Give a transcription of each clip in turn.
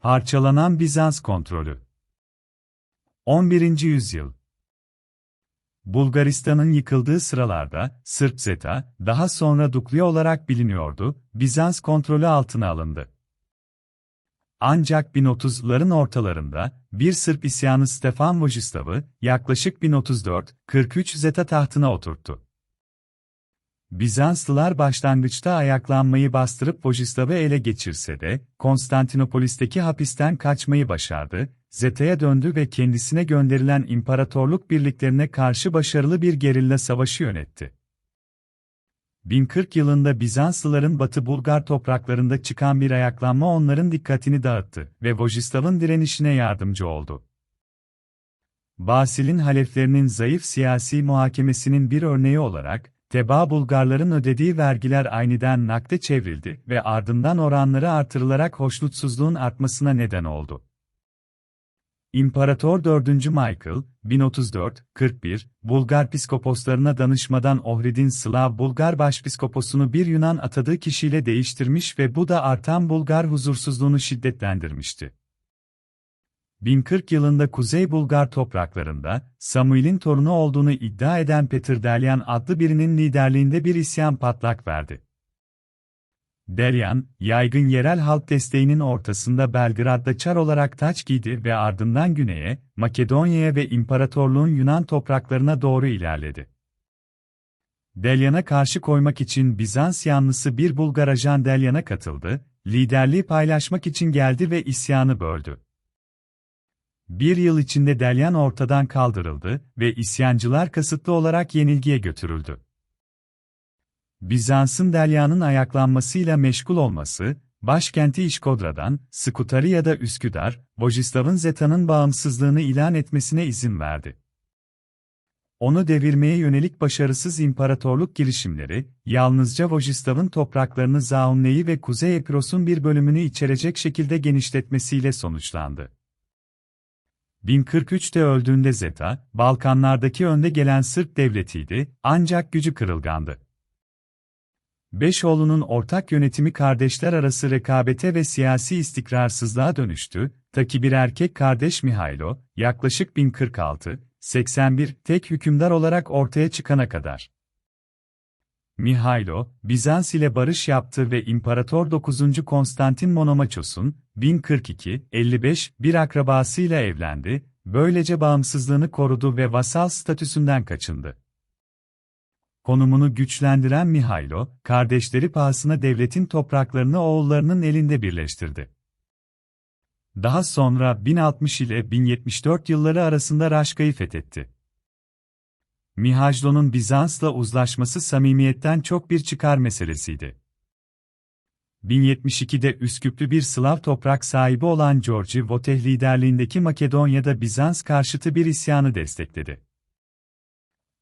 Parçalanan Bizans kontrolü 11. yüzyıl Bulgaristan'ın yıkıldığı sıralarda Sırp Zeta, daha sonra Duklia olarak biliniyordu, Bizans kontrolü altına alındı. Ancak 1030'ların ortalarında, bir Sırp isyanı Stefan Vojislav'ı, yaklaşık 1034-43 Zeta tahtına oturttu. Bizanslılar başlangıçta ayaklanmayı bastırıp Vojislav'ı ele geçirse de, Konstantinopolis'teki hapisten kaçmayı başardı, Zeta'ya döndü ve kendisine gönderilen imparatorluk birliklerine karşı başarılı bir gerilla savaşı yönetti. 1040 yılında Bizanslıların Batı Bulgar topraklarında çıkan bir ayaklanma onların dikkatini dağıttı ve Vojislav'ın direnişine yardımcı oldu. Basil'in haleflerinin zayıf siyasi muhakemesinin bir örneği olarak, Teba Bulgarların ödediği vergiler aniden nakde çevrildi ve ardından oranları artırılarak hoşnutsuzluğun artmasına neden oldu. İmparator 4. Michael, 1034-41, Bulgar piskoposlarına danışmadan Ohrid'in Slav Bulgar başpiskoposunu bir Yunan atadığı kişiyle değiştirmiş ve bu da artan Bulgar huzursuzluğunu şiddetlendirmişti. 1040 yılında Kuzey Bulgar topraklarında, Samuel'in torunu olduğunu iddia eden Peter Delyan adlı birinin liderliğinde bir isyan patlak verdi. Delyan, yaygın yerel halk desteğinin ortasında Belgrad'da çar olarak taç giydi ve ardından güneye, Makedonya'ya ve imparatorluğun Yunan topraklarına doğru ilerledi. Delyan'a karşı koymak için Bizans yanlısı bir Bulgar ajan Delyan'a katıldı, liderliği paylaşmak için geldi ve isyanı böldü. Bir yıl içinde Delyan ortadan kaldırıldı ve isyancılar kasıtlı olarak yenilgiye götürüldü. Bizans'ın Delyan'ın ayaklanmasıyla meşgul olması, başkenti İşkodra'dan, Skutari ya da Üsküdar, Vojislav'ın Zeta'nın bağımsızlığını ilan etmesine izin verdi. Onu devirmeye yönelik başarısız imparatorluk girişimleri, yalnızca Vojislav'ın topraklarını Zaunneyi ve Kuzey Epirosun bir bölümünü içerecek şekilde genişletmesiyle sonuçlandı. 1043'te öldüğünde Zeta, Balkanlardaki önde gelen Sırp devletiydi, ancak gücü kırılgandı. Beşoğlu'nun ortak yönetimi kardeşler arası rekabete ve siyasi istikrarsızlığa dönüştü, ta bir erkek kardeş Mihailo, yaklaşık 1046, 81 tek hükümdar olarak ortaya çıkana kadar. Mihailo, Bizans ile barış yaptı ve İmparator 9. Konstantin Monomachos'un 1042-55 bir akrabasıyla evlendi, böylece bağımsızlığını korudu ve vasal statüsünden kaçındı. Konumunu güçlendiren Mihailo, kardeşleri pahasına devletin topraklarını oğullarının elinde birleştirdi. Daha sonra 1060 ile 1074 yılları arasında Raşka'yı fethetti. Mihajlo'nun Bizans'la uzlaşması samimiyetten çok bir çıkar meselesiydi. 1072'de Üsküplü bir Slav toprak sahibi olan Georgi Voteh liderliğindeki Makedonya'da Bizans karşıtı bir isyanı destekledi.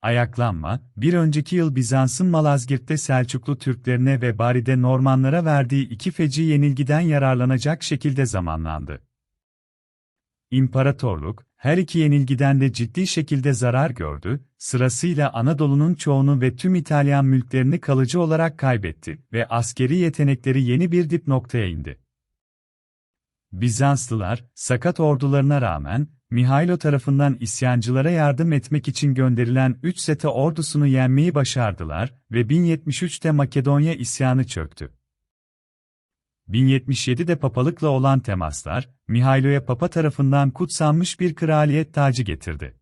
Ayaklanma, bir önceki yıl Bizans'ın Malazgirt'te Selçuklu Türklerine ve Bari'de Normanlara verdiği iki feci yenilgiden yararlanacak şekilde zamanlandı. İmparatorluk, her iki yenilgiden de ciddi şekilde zarar gördü, sırasıyla Anadolu'nun çoğunu ve tüm İtalyan mülklerini kalıcı olarak kaybetti ve askeri yetenekleri yeni bir dip noktaya indi. Bizanslılar, sakat ordularına rağmen, Mihailo tarafından isyancılara yardım etmek için gönderilen 3 sete ordusunu yenmeyi başardılar ve 1073'te Makedonya isyanı çöktü. 1077'de papalıkla olan temaslar, Mihailo'ya papa tarafından kutsanmış bir kraliyet tacı getirdi.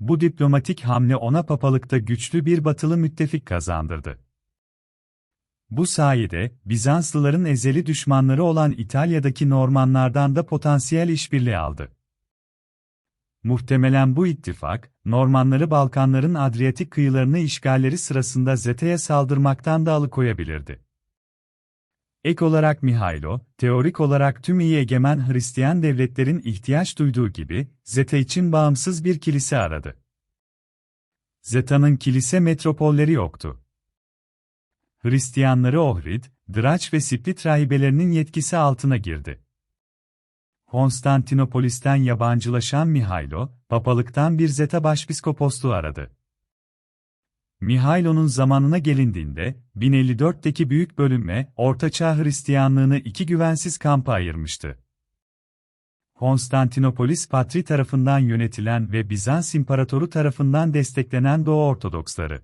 Bu diplomatik hamle ona papalıkta güçlü bir batılı müttefik kazandırdı. Bu sayede, Bizanslıların ezeli düşmanları olan İtalya'daki Normanlardan da potansiyel işbirliği aldı. Muhtemelen bu ittifak, Normanları Balkanların Adriyatik kıyılarını işgalleri sırasında Zeta'ya saldırmaktan da alıkoyabilirdi. Ek olarak Mihailo, teorik olarak tüm iyi egemen Hristiyan devletlerin ihtiyaç duyduğu gibi, Zeta için bağımsız bir kilise aradı. Zeta'nın kilise metropolleri yoktu. Hristiyanları Ohrid, Draç ve Split rahibelerinin yetkisi altına girdi. Konstantinopolis'ten yabancılaşan Mihailo, papalıktan bir Zeta başpiskoposluğu aradı. Mihailo'nun zamanına gelindiğinde, 1054'teki büyük bölünme, Ortaçağ Hristiyanlığını iki güvensiz kampa ayırmıştı. Konstantinopolis Patri tarafından yönetilen ve Bizans İmparatoru tarafından desteklenen Doğu Ortodoksları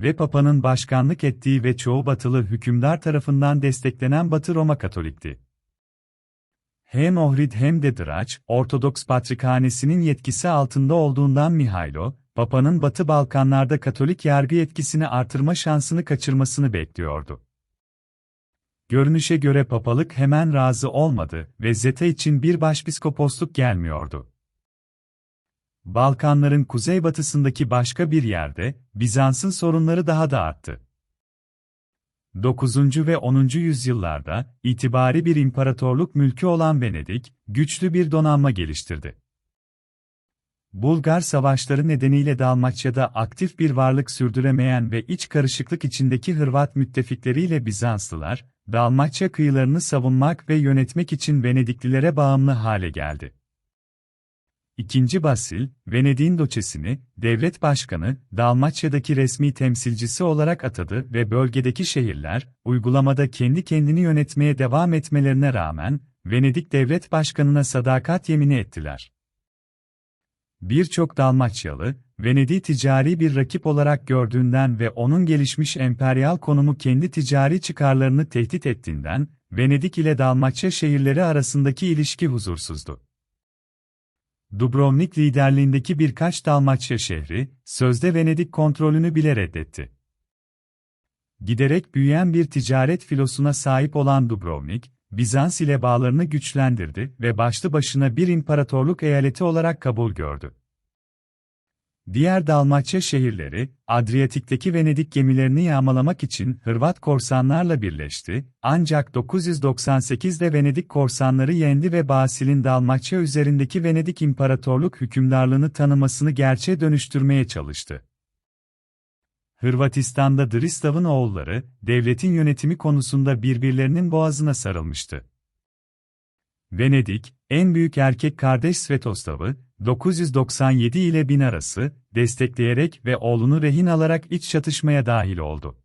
ve Papa'nın başkanlık ettiği ve çoğu batılı hükümdar tarafından desteklenen Batı Roma Katolikti. Hem Ohrid hem de Draç, Ortodoks Patrikhanesi'nin yetkisi altında olduğundan Mihailo, Papa'nın Batı Balkanlarda Katolik yargı yetkisini artırma şansını kaçırmasını bekliyordu. Görünüşe göre papalık hemen razı olmadı ve Zeta için bir başpiskoposluk gelmiyordu. Balkanların kuzeybatısındaki başka bir yerde, Bizans'ın sorunları daha da arttı. 9. ve 10. yüzyıllarda, itibari bir imparatorluk mülkü olan Venedik, güçlü bir donanma geliştirdi. Bulgar savaşları nedeniyle Dalmaçya'da aktif bir varlık sürdüremeyen ve iç karışıklık içindeki Hırvat müttefikleriyle Bizanslılar, Dalmaçya kıyılarını savunmak ve yönetmek için Venediklilere bağımlı hale geldi. İkinci Basil, Venedik'in doçesini, devlet başkanı, Dalmaçya'daki resmi temsilcisi olarak atadı ve bölgedeki şehirler, uygulamada kendi kendini yönetmeye devam etmelerine rağmen, Venedik devlet başkanına sadakat yemini ettiler. Birçok Dalmaçyalı, Venedik ticari bir rakip olarak gördüğünden ve onun gelişmiş emperyal konumu kendi ticari çıkarlarını tehdit ettiğinden, Venedik ile Dalmaçya şehirleri arasındaki ilişki huzursuzdu. Dubrovnik liderliğindeki birkaç Dalmaçya şehri, sözde Venedik kontrolünü bile reddetti. Giderek büyüyen bir ticaret filosuna sahip olan Dubrovnik, Bizans ile bağlarını güçlendirdi ve başlı başına bir imparatorluk eyaleti olarak kabul gördü. Diğer Dalmaçya şehirleri, Adriyatik'teki Venedik gemilerini yağmalamak için Hırvat korsanlarla birleşti, ancak 998'de Venedik korsanları yendi ve Basil'in Dalmaçya üzerindeki Venedik İmparatorluk hükümdarlığını tanımasını gerçeğe dönüştürmeye çalıştı. Hırvatistan'da Dristav'ın oğulları, devletin yönetimi konusunda birbirlerinin boğazına sarılmıştı. Venedik, en büyük erkek kardeş Svetoslav'ı, 997 ile 1000 arası, destekleyerek ve oğlunu rehin alarak iç çatışmaya dahil oldu.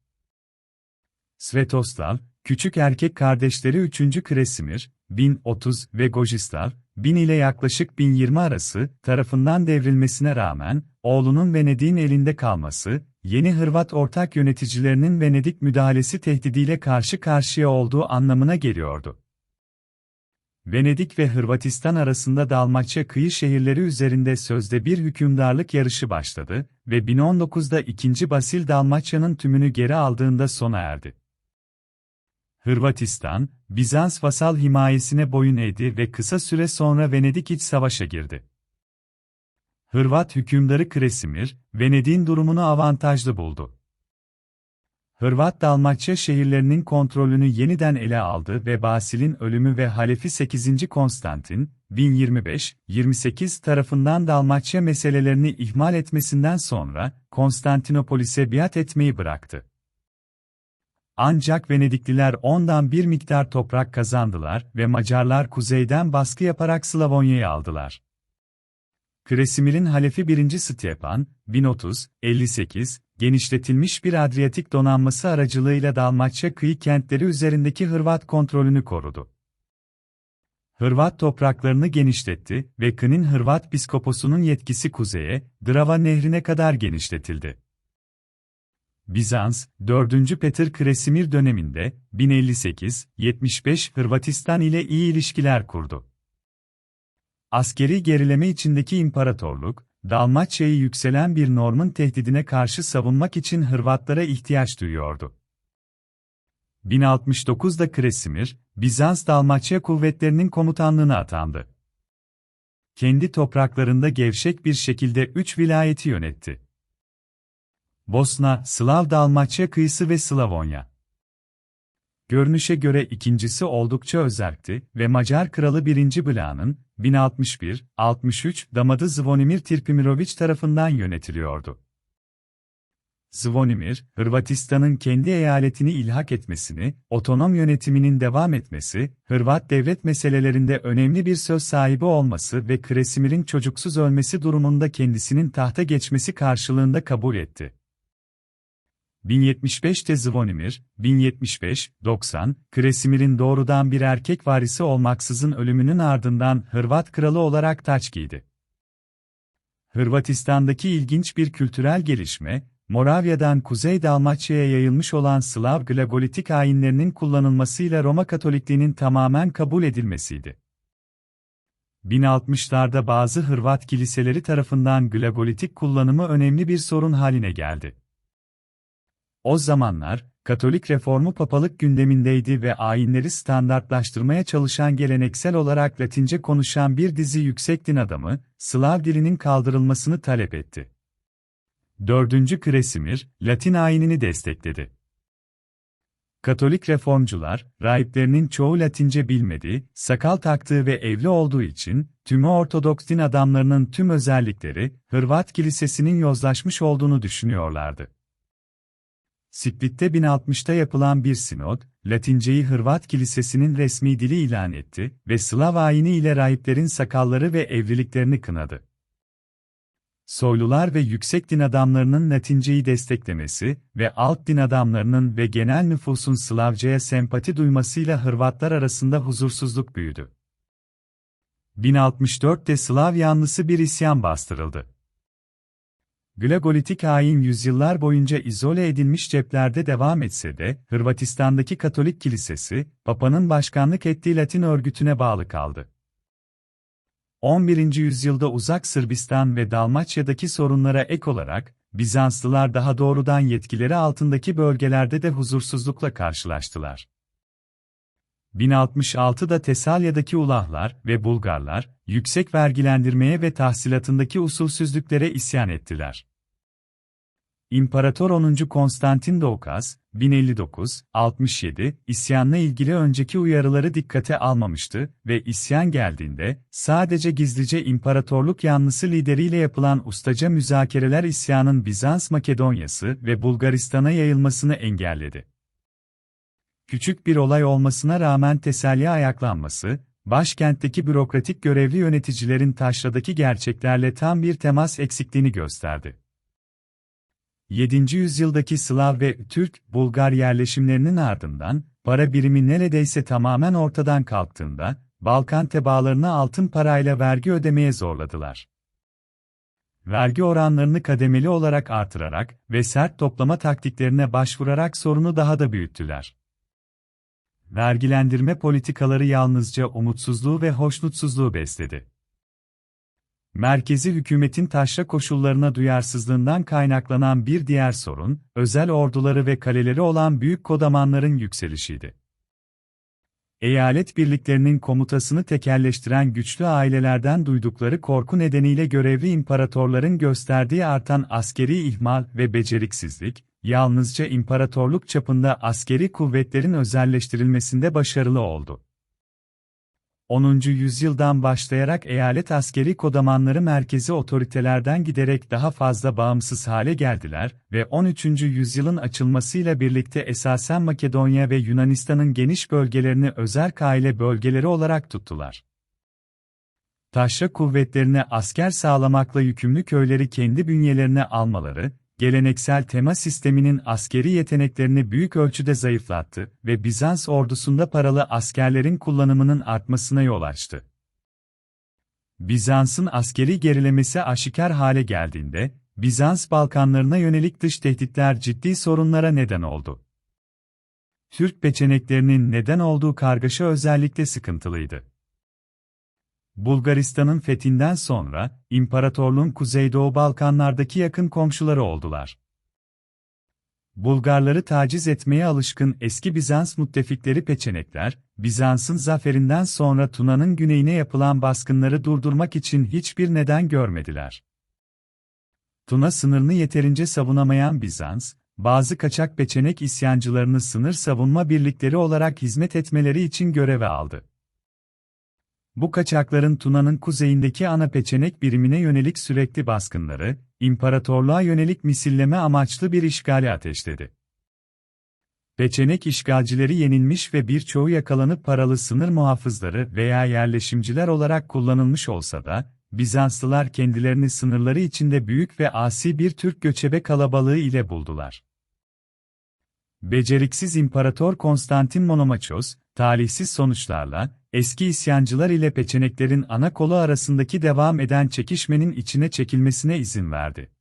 Svetoslav, küçük erkek kardeşleri 3. Kresimir, 1030 ve Gojislav, 1000 ile yaklaşık 1020 arası tarafından devrilmesine rağmen, oğlunun Venedik'in elinde kalması, yeni Hırvat ortak yöneticilerinin Venedik müdahalesi tehdidiyle karşı karşıya olduğu anlamına geliyordu. Venedik ve Hırvatistan arasında Dalmaçya kıyı şehirleri üzerinde sözde bir hükümdarlık yarışı başladı ve 1019'da 2. Basil Dalmaçya'nın tümünü geri aldığında sona erdi. Hırvatistan, Bizans vasal himayesine boyun eğdi ve kısa süre sonra Venedik iç savaşa girdi. Hırvat hükümdarı Kresimir, Venedik'in durumunu avantajlı buldu. Hırvat Dalmaçya şehirlerinin kontrolünü yeniden ele aldı ve Basil'in ölümü ve Halefi 8. Konstantin, 1025-28 tarafından Dalmaçya meselelerini ihmal etmesinden sonra, Konstantinopolis'e biat etmeyi bıraktı. Ancak Venedikliler ondan bir miktar toprak kazandılar ve Macarlar kuzeyden baskı yaparak Slavonya'yı aldılar. Kresimir'in halefi 1. Styepan, 1030-58, genişletilmiş bir Adriyatik donanması aracılığıyla Dalmaçya kıyı kentleri üzerindeki Hırvat kontrolünü korudu. Hırvat topraklarını genişletti ve Kının Hırvat piskoposunun yetkisi kuzeye, Drava nehrine kadar genişletildi. Bizans, 4. Peter Kresimir döneminde, 1058-75 Hırvatistan ile iyi ilişkiler kurdu. Askeri gerileme içindeki imparatorluk, Dalmaçya'yı yükselen bir Norman tehdidine karşı savunmak için Hırvatlara ihtiyaç duyuyordu. 1069'da Kresimir, Bizans Dalmaçya kuvvetlerinin komutanlığına atandı. Kendi topraklarında gevşek bir şekilde üç vilayeti yönetti. Bosna, Slav Dalmaçya kıyısı ve Slavonya. Görünüşe göre ikincisi oldukça özerkti ve Macar kralı 1. Bla'nın 1061-63 damadı Zvonimir Tirpimiroviç tarafından yönetiliyordu. Zvonimir, Hırvatistan'ın kendi eyaletini ilhak etmesini, otonom yönetiminin devam etmesi, Hırvat devlet meselelerinde önemli bir söz sahibi olması ve Kresimir'in çocuksuz ölmesi durumunda kendisinin tahta geçmesi karşılığında kabul etti. 1075'te Zvonimir, 1075-90, Kresimir'in doğrudan bir erkek varisi olmaksızın ölümünün ardından Hırvat kralı olarak taç giydi. Hırvatistan'daki ilginç bir kültürel gelişme, Moravya'dan Kuzey Dalmaçya'ya yayılmış olan Slav glagolitik ayinlerinin kullanılmasıyla Roma Katolikliğinin tamamen kabul edilmesiydi. 1060'larda bazı Hırvat kiliseleri tarafından glagolitik kullanımı önemli bir sorun haline geldi. O zamanlar, Katolik reformu papalık gündemindeydi ve ayinleri standartlaştırmaya çalışan geleneksel olarak Latince konuşan bir dizi yüksek din adamı, Slav dilinin kaldırılmasını talep etti. 4. Kresimir, Latin ayinini destekledi. Katolik reformcular, rahiplerinin çoğu Latince bilmediği, sakal taktığı ve evli olduğu için, tümü Ortodoks din adamlarının tüm özellikleri, Hırvat kilisesinin yozlaşmış olduğunu düşünüyorlardı. Split'te 1060'ta yapılan bir sinod, Latinceyi Hırvat kilisesinin resmi dili ilan etti ve Slav ayini ile rahiplerin sakalları ve evliliklerini kınadı. Soylular ve yüksek din adamlarının Latinceyi desteklemesi ve alt din adamlarının ve genel nüfusun Slavcaya sempati duymasıyla Hırvatlar arasında huzursuzluk büyüdü. 1064'te Slav yanlısı bir isyan bastırıldı. Glagolitik ayin yüzyıllar boyunca izole edilmiş ceplerde devam etse de, Hırvatistan'daki Katolik Kilisesi, Papa'nın başkanlık ettiği Latin örgütüne bağlı kaldı. 11. yüzyılda uzak Sırbistan ve Dalmaçya'daki sorunlara ek olarak, Bizanslılar daha doğrudan yetkileri altındaki bölgelerde de huzursuzlukla karşılaştılar. 1066'da Tesalya'daki Ulahlar ve Bulgarlar, yüksek vergilendirmeye ve tahsilatındaki usulsüzlüklere isyan ettiler. İmparator 10. Konstantin Doukas, 1059-67, isyanla ilgili önceki uyarıları dikkate almamıştı ve isyan geldiğinde, sadece gizlice imparatorluk yanlısı lideriyle yapılan ustaca müzakereler isyanın Bizans Makedonyası ve Bulgaristan'a yayılmasını engelledi. Küçük bir olay olmasına rağmen teselli ayaklanması, başkentteki bürokratik görevli yöneticilerin taşradaki gerçeklerle tam bir temas eksikliğini gösterdi. 7. yüzyıldaki Slav ve Türk, Bulgar yerleşimlerinin ardından, para birimi neredeyse tamamen ortadan kalktığında, Balkan tebaalarını altın parayla vergi ödemeye zorladılar. Vergi oranlarını kademeli olarak artırarak ve sert toplama taktiklerine başvurarak sorunu daha da büyüttüler. Vergilendirme politikaları yalnızca umutsuzluğu ve hoşnutsuzluğu besledi. Merkezi hükümetin taşra koşullarına duyarsızlığından kaynaklanan bir diğer sorun, özel orduları ve kaleleri olan büyük kodamanların yükselişiydi. Eyalet birliklerinin komutasını tekelleştiren güçlü ailelerden duydukları korku nedeniyle görevli imparatorların gösterdiği artan askeri ihmal ve beceriksizlik, yalnızca imparatorluk çapında askeri kuvvetlerin özelleştirilmesinde başarılı oldu. 10. yüzyıldan başlayarak eyalet askeri kodamanları merkezi otoritelerden giderek daha fazla bağımsız hale geldiler ve 13. yüzyılın açılmasıyla birlikte esasen Makedonya ve Yunanistan'ın geniş bölgelerini özel aile bölgeleri olarak tuttular. Taşra kuvvetlerine asker sağlamakla yükümlü köyleri kendi bünyelerine almaları, geleneksel tema sisteminin askeri yeteneklerini büyük ölçüde zayıflattı ve Bizans ordusunda paralı askerlerin kullanımının artmasına yol açtı. Bizans'ın askeri gerilemesi aşikar hale geldiğinde, Bizans Balkanlarına yönelik dış tehditler ciddi sorunlara neden oldu. Türk peçeneklerinin neden olduğu kargaşa özellikle sıkıntılıydı. Bulgaristan'ın fethinden sonra, imparatorluğun Kuzeydoğu Balkanlardaki yakın komşuları oldular. Bulgarları taciz etmeye alışkın eski Bizans müttefikleri Peçenekler, Bizans'ın zaferinden sonra Tuna'nın güneyine yapılan baskınları durdurmak için hiçbir neden görmediler. Tuna sınırını yeterince savunamayan Bizans, bazı kaçak Peçenek isyancılarını sınır savunma birlikleri olarak hizmet etmeleri için göreve aldı. Bu kaçakların Tuna'nın kuzeyindeki ana peçenek birimine yönelik sürekli baskınları, imparatorluğa yönelik misilleme amaçlı bir işgali ateşledi. Peçenek işgalcileri yenilmiş ve birçoğu yakalanıp paralı sınır muhafızları veya yerleşimciler olarak kullanılmış olsa da, Bizanslılar kendilerini sınırları içinde büyük ve asi bir Türk göçebe kalabalığı ile buldular. Beceriksiz İmparator Konstantin Monomachos, talihsiz sonuçlarla, eski isyancılar ile peçeneklerin ana kolu arasındaki devam eden çekişmenin içine çekilmesine izin verdi.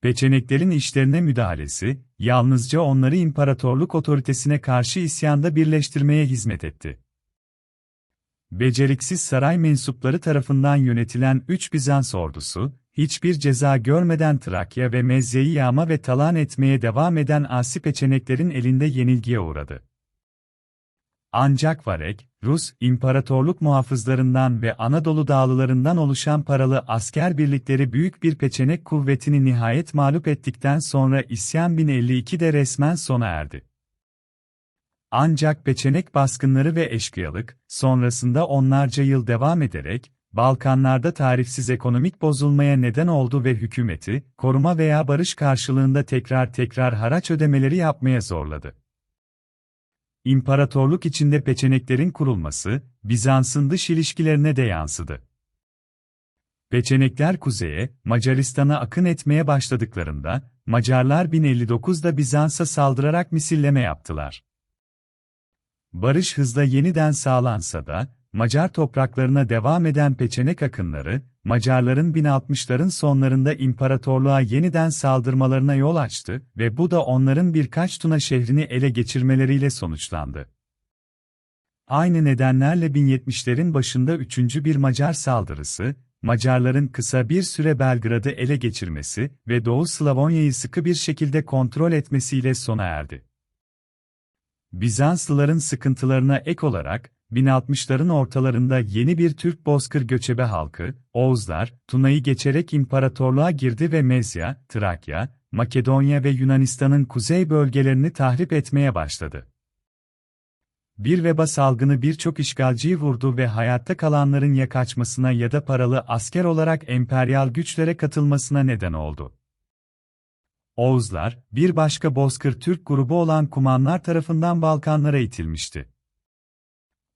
Peçeneklerin işlerine müdahalesi, yalnızca onları imparatorluk otoritesine karşı isyanda birleştirmeye hizmet etti. Beceriksiz saray mensupları tarafından yönetilen 3 Bizans ordusu, hiçbir ceza görmeden Trakya ve Mezya'yı yağma ve talan etmeye devam eden asi peçeneklerin elinde yenilgiye uğradı. Ancak Varek, Rus, imparatorluk muhafızlarından ve Anadolu dağlılarından oluşan paralı asker birlikleri büyük bir peçenek kuvvetini nihayet mağlup ettikten sonra isyan 1052'de resmen sona erdi. Ancak peçenek baskınları ve eşkıyalık, sonrasında onlarca yıl devam ederek, Balkanlarda tarifsiz ekonomik bozulmaya neden oldu ve hükümeti, koruma veya barış karşılığında tekrar tekrar haraç ödemeleri yapmaya zorladı. İmparatorluk içinde peçeneklerin kurulması, Bizans'ın dış ilişkilerine de yansıdı. Peçenekler kuzeye, Macaristan'a akın etmeye başladıklarında, Macarlar 1059'da Bizans'a saldırarak misilleme yaptılar. Barış hızla yeniden sağlansa da, Macar topraklarına devam eden peçenek akınları, Macarların 1060'ların sonlarında imparatorluğa yeniden saldırmalarına yol açtı ve bu da onların birkaç Tuna şehrini ele geçirmeleriyle sonuçlandı. Aynı nedenlerle 1070'lerin başında üçüncü bir Macar saldırısı, Macarların kısa bir süre Belgrad'ı ele geçirmesi ve Doğu Slavonya'yı sıkı bir şekilde kontrol etmesiyle sona erdi. Bizanslıların sıkıntılarına ek olarak, 1060'ların ortalarında yeni bir Türk bozkır göçebe halkı, Oğuzlar, Tuna'yı geçerek imparatorluğa girdi ve Mezya, Trakya, Makedonya ve Yunanistan'ın kuzey bölgelerini tahrip etmeye başladı. Bir veba salgını birçok işgalciyi vurdu ve hayatta kalanların ya kaçmasına ya da paralı asker olarak emperyal güçlere katılmasına neden oldu. Oğuzlar, bir başka bozkır Türk grubu olan Kumanlar tarafından Balkanlara itilmişti.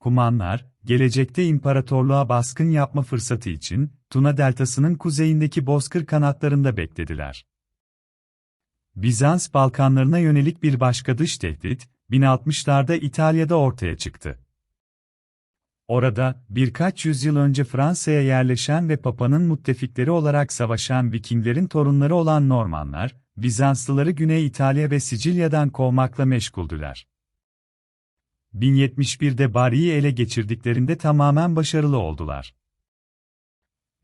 Kumanlar, gelecekte imparatorluğa baskın yapma fırsatı için, Tuna deltasının kuzeyindeki bozkır kanatlarında beklediler. Bizans Balkanlarına yönelik bir başka dış tehdit, 1060'larda İtalya'da ortaya çıktı. Orada, birkaç yüzyıl önce Fransa'ya yerleşen ve Papa'nın müttefikleri olarak savaşan Vikinglerin torunları olan Normanlar, Bizanslıları Güney İtalya ve Sicilya'dan kovmakla meşguldüler. 1071'de Bari'yi ele geçirdiklerinde tamamen başarılı oldular.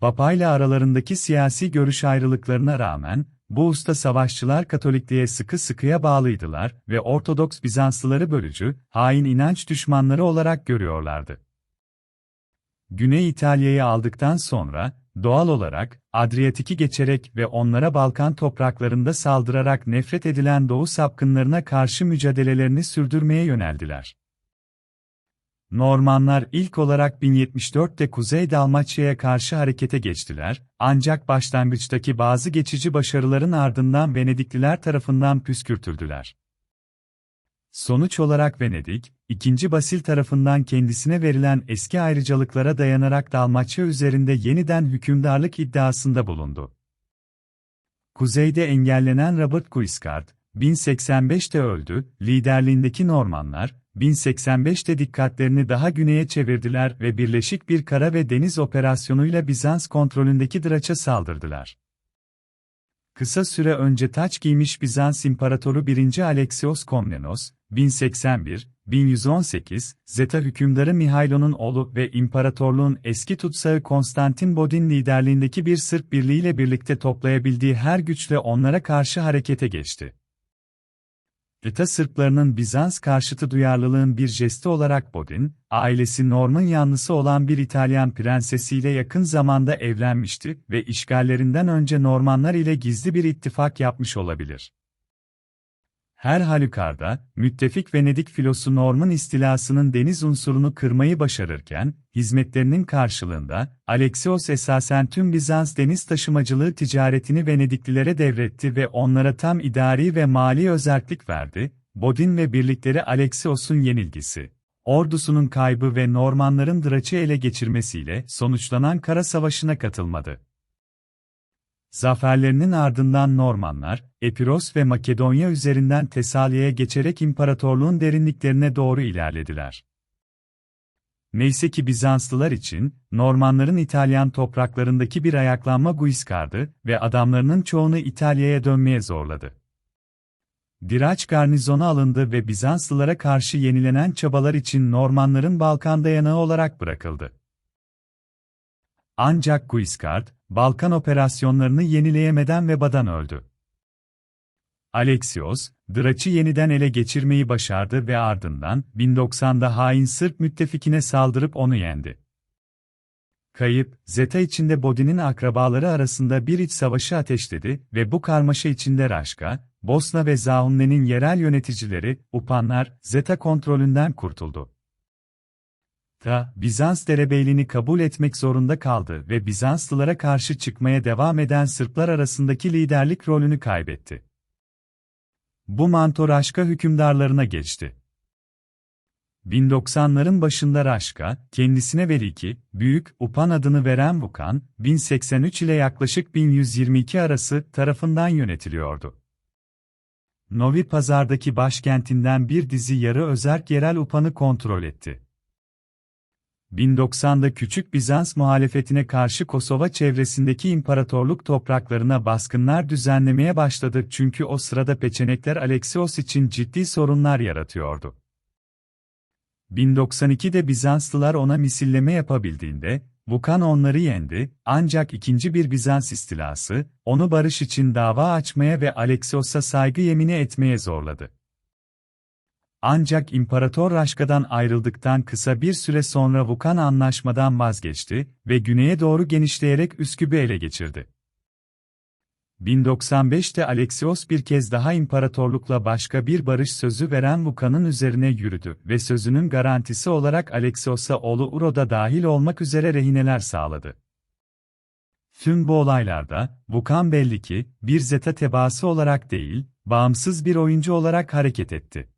Papa ile aralarındaki siyasi görüş ayrılıklarına rağmen, bu usta savaşçılar Katolikliğe sıkı sıkıya bağlıydılar ve Ortodoks Bizanslıları bölücü, hain inanç düşmanları olarak görüyorlardı. Güney İtalya'yı aldıktan sonra, doğal olarak, Adriyatik'i geçerek ve onlara Balkan topraklarında saldırarak nefret edilen Doğu sapkınlarına karşı mücadelelerini sürdürmeye yöneldiler. Normanlar ilk olarak 1074'te Kuzey Dalmaçya'ya karşı harekete geçtiler, ancak başlangıçtaki bazı geçici başarıların ardından Venedikliler tarafından püskürtüldüler. Sonuç olarak Venedik, II. Basil tarafından kendisine verilen eski ayrıcalıklara dayanarak Dalmaçya üzerinde yeniden hükümdarlık iddiasında bulundu. Kuzeyde engellenen Robert Guiscard, 1085'te öldü, liderliğindeki Normanlar, 1085'te dikkatlerini daha güneye çevirdiler ve birleşik bir kara ve deniz operasyonuyla Bizans kontrolündeki Draç'a saldırdılar. Kısa süre önce taç giymiş Bizans İmparatoru 1. Alexios Komnenos, 1081-1118, Zeta hükümdarı Mihailo'nun oğlu ve imparatorluğun eski tutsağı Konstantin Bodin liderliğindeki bir Sırp birliğiyle birlikte toplayabildiği her güçle onlara karşı harekete geçti. Rita Sırplarının Bizans karşıtı duyarlılığın bir jesti olarak Bodin, ailesi Norman yanlısı olan bir İtalyan prensesiyle yakın zamanda evlenmişti ve işgallerinden önce Normanlar ile gizli bir ittifak yapmış olabilir. Her halükarda, müttefik Venedik filosu Norman istilasının deniz unsurunu kırmayı başarırken, hizmetlerinin karşılığında, Alexios esasen tüm Bizans deniz taşımacılığı ticaretini Venediklilere devretti ve onlara tam idari ve mali özellik verdi, Bodin ve birlikleri Alexios'un yenilgisi, ordusunun kaybı ve Normanların Draç'ı ele geçirmesiyle sonuçlanan kara savaşına katılmadı. Zaferlerinin ardından Normanlar, Epiros ve Makedonya üzerinden Tesalya'ya geçerek imparatorluğun derinliklerine doğru ilerlediler. Neyse ki Bizanslılar için, Normanların İtalyan topraklarındaki bir ayaklanma Guiscard'ı ve adamlarının çoğunu İtalya'ya dönmeye zorladı. Diraç garnizona alındı ve Bizanslılara karşı yenilenen çabalar için Normanların Balkan dayanağı olarak bırakıldı. Ancak Guiscard, Balkan operasyonlarını yenileyemeden vebadan öldü. Alexios, Draç'ı yeniden ele geçirmeyi başardı ve ardından 1090'da hain Sırp müttefikine saldırıp onu yendi. Kayıp, Zeta içinde Bodin'in akrabaları arasında bir iç savaşı ateşledi ve bu karmaşa içinde Raşka, Bosna ve Zaunne'nin yerel yöneticileri, Upanlar, Zeta kontrolünden kurtuldu. Ta, Bizans derebeyliğini kabul etmek zorunda kaldı ve Bizanslılara karşı çıkmaya devam eden Sırplar arasındaki liderlik rolünü kaybetti. Bu manto Raşka hükümdarlarına geçti. 1090'ların başında Raşka, kendisine Veliki, Büyük Upan adını veren Vukan, 1083 ile yaklaşık 1122 arası tarafından yönetiliyordu. Novi Pazar'daki başkentinden bir dizi yarı özerk yerel Upan'ı kontrol etti. 1090'da Küçük Bizans muhalefetine karşı Kosova çevresindeki imparatorluk topraklarına baskınlar düzenlemeye başladı çünkü o sırada peçenekler Alexios için ciddi sorunlar yaratıyordu. 1092'de Bizanslılar ona misilleme yapabildiğinde, Vukan onları yendi, ancak ikinci bir Bizans istilası, onu barış için dava açmaya ve Alexios'a saygı yemini etmeye zorladı. Ancak İmparator Raşka'dan ayrıldıktan kısa bir süre sonra Vukan anlaşmadan vazgeçti ve güneye doğru genişleyerek Üsküp'ü ele geçirdi. 1095'te Alexios bir kez daha imparatorlukla başka bir barış sözü veren Vukan'ın üzerine yürüdü ve sözünün garantisi olarak Alexios'a oğlu Uro'da dahil olmak üzere rehineler sağladı. Tüm bu olaylarda, Vukan belli ki, bir zeta tebaası olarak değil, bağımsız bir oyuncu olarak hareket etti.